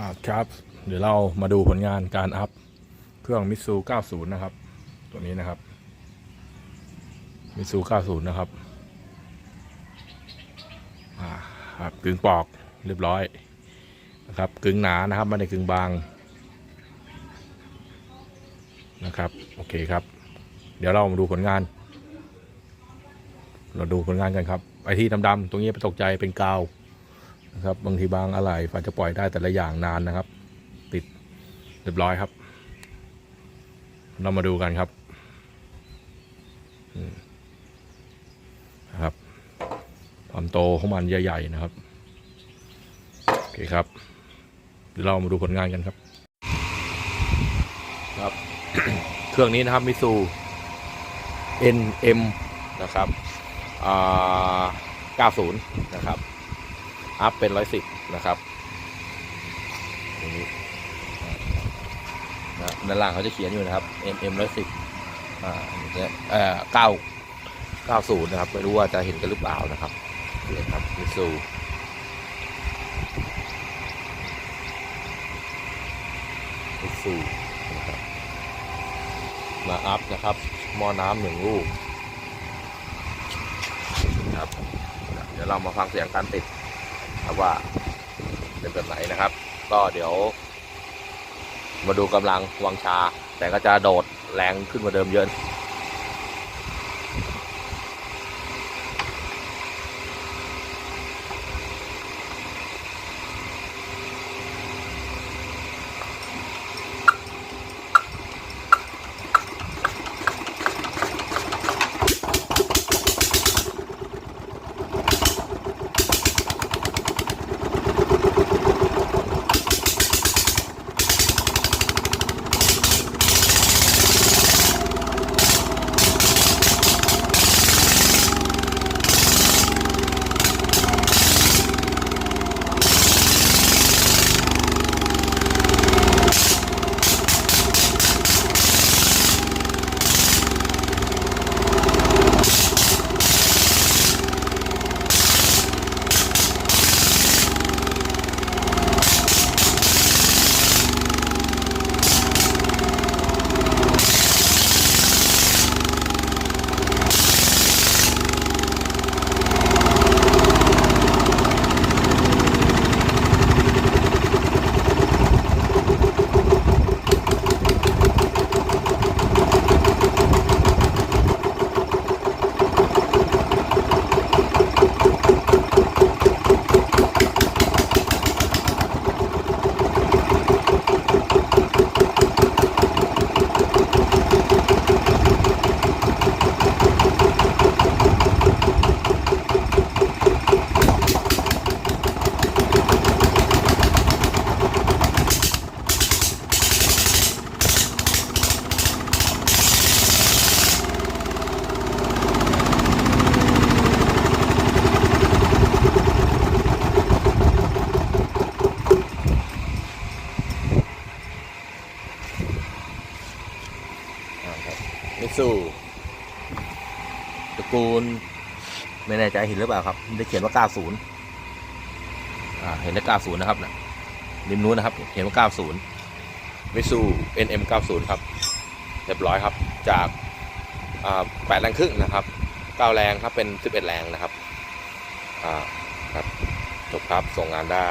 อ่าครับ เดี๋ยวเรามาดูผลงานการอัพเครื่องมิ t ซู90 นะครับ ตัวนี้นะครับมิ t ซู90 นะครับอ่าครับกึ่งปอกเรียบร้อยนะครับกึ่งหนานะครับไม่ได้กึ่งบางนะครับโอเคครับ เดี๋ยวเรามาดูผลงาน เราดูผลงานกันครับไอที่ดำๆตรงนี้ไปตกใจเป็นกาว นะครับบางทีบางอะไรอาจจะปล่อยได้แต่ละอย่างนานนะครับ ติดเรียบร้อยครับ เรามาดูกันครับนะครับ ความโตของมันใหญ่ๆนะครับโอเคครับเดี๋ยวเรามาดูผลงานกันครับ ครับ เครื่องนี้นะครับมิซู NM นะครับอ่า90 นะครับ อัพเป็นร้อยสิบนะครับตรงนี้นะด้านล่างเขาจะเขียนอยู่นะครับ M M ร้อยสิบอ่าเนี่ยเอ่อเก้าเก้าศูนย์นะครับ ไม่รู้ว่าจะเห็นกันหรือเปล่านะครับเนี่ยครับมิซูมิซูนะครับมาอัพนะครับหม้อน้ำหนึ่งลูกครับ เดี๋ยวเรามาฟังเสียงการติด ครับว่าเป็นแบบไหนนะครับ ก็เดี๋ยว มาดูกำลังวังชา แต่ก็จะโดดแรงขึ้นกว่าเดิมเยอะ มิตซูตระกูลไม่แน่ใจเห็นหรือเปล่าครับ ได้เขียนว่า 90อ่าเห็นได้90 นะครับนะริมนู้นนะครับ เขียนว่า 90มิตซู NM 90 ครับ เรียบร้อยครับ จากอ่า8แรงครึ่งนะครับ 9 แรงครับเป็น 11 แรงนะครับ อ่า ครับ จบครับ ส่งงานได้